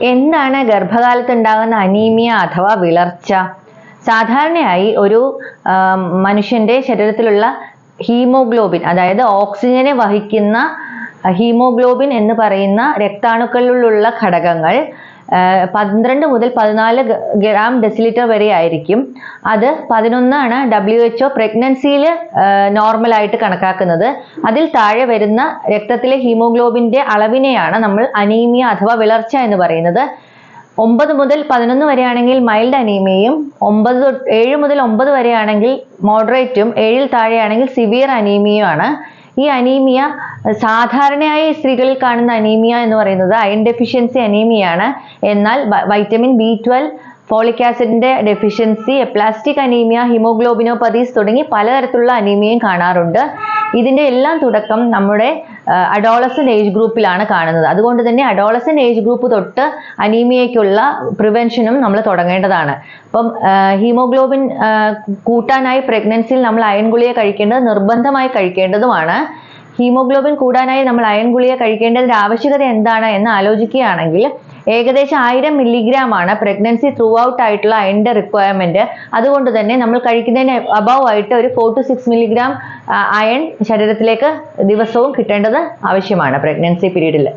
എന്താണ് ഗർഭകാലത്ത് ഉണ്ടാകുന്ന അനീമിയ അഥവാ വിളർച്ച? സാധാരണയായി ഒരു മനുഷ്യന്റെ ശരീരത്തിലുള്ള ഹീമോഗ്ലോബിൻ അതായത് ഓക്സിജനെ വഹിക്കുന്ന ഹീമോഗ്ലോബിൻ എന്ന് പറയുന്ന രക്താണുക്കളിലുള്ള ഘടകങ്ങൾ പന്ത്രണ്ട് മുതൽ പതിനാല് ഗ്രാം ഡെസിലിറ്റർ വരെ ആയിരിക്കും. അത് പതിനൊന്നാണ് ഡബ്ല്യു എച്ച് ഒ പ്രഗ്നൻസിയിൽ നോർമലായിട്ട് കണക്കാക്കുന്നത്. അതിൽ താഴെ വരുന്ന രക്തത്തിലെ ഹീമോഗ്ലോബിന്റെ അളവിനെയാണ് നമ്മൾ അനീമിയ അഥവാ വിളർച്ച എന്ന് പറയുന്നത്. ഒമ്പത് മുതൽ പതിനൊന്ന് വരെയാണെങ്കിൽ മൈൽഡ് അനീമിയയും ഒമ്പത് ഏഴ് മുതൽ ഒമ്പത് വരെയാണെങ്കിൽ മോഡറേറ്റും ഏഴിൽ താഴെയാണെങ്കിൽ സിവിയർ അനീമിയയുമാണ്. ഈ അനീമിയ സാധാരണയായി സ്ത്രീകളിൽ കാണുന്ന അനീമിയ എന്ന് പറയുന്നത് അയൺ ഡെഫിഷ്യൻസി അനീമിയാണ് എന്നാൽ വൈറ്റമിൻ ബി ട്വൽവ് ഫോളിക് ആസിഡിന്റെ ഡെഫിഷ്യൻസി എപ്ലാസ്റ്റിക് അനീമിയ ഹിമോഗ്ലോബിനോപ്പതീസ് തുടങ്ങി പലതരത്തിലുള്ള അനീമിയയും കാണാറുണ്ട്. ഇതിന്റെ എല്ലാം തുടക്കം നമ്മുടെ അഡോളസൻ ഏജ് ഗ്രൂപ്പിലാണ് കാണുന്നത്. അതുകൊണ്ട് തന്നെ അഡോളസൻ ഏജ് ഗ്രൂപ്പ് തൊട്ട് അനീമിയയ്ക്കുള്ള പ്രിവെൻഷനും നമ്മൾ തുടങ്ങേണ്ടതാണ്. അപ്പം ഹീമോഗ്ലോബിൻ കൂട്ടാനായി പ്രഗ്നൻസിയിൽ നമ്മൾ അയൺ ഗുളിക കഴിക്കേണ്ടത് നിർബന്ധമായി കഴിക്കേണ്ടതുമാണ്. ഹീമോഗ്ലോബിൻ കൂടാനായി നമ്മൾ അയൺ ഗുളിക കഴിക്കേണ്ടതിന്റെ ആവശ്യകത എന്താണ് എന്ന് ആലോചിക്കുകയാണെങ്കിൽ ഏകദേശം ആയിരം മില്ലിഗ്രാം ആണ് പ്രഗ്നൻസി ത്രൂ ഔട്ട് ആയിട്ടുള്ള അയണിന്റെ റിക്വയർമെന്റ് അതുകൊണ്ട് തന്നെ നമ്മൾ കഴിക്കുന്നതിന് അബവ് ആയിട്ട് ഒരു four to six milligram iron ശരീരത്തിലേക്ക് ദിവസവും കിട്ടേണ്ടത് ആവശ്യമാണ് പ്രഗ്നൻസി പീരീഡിൽ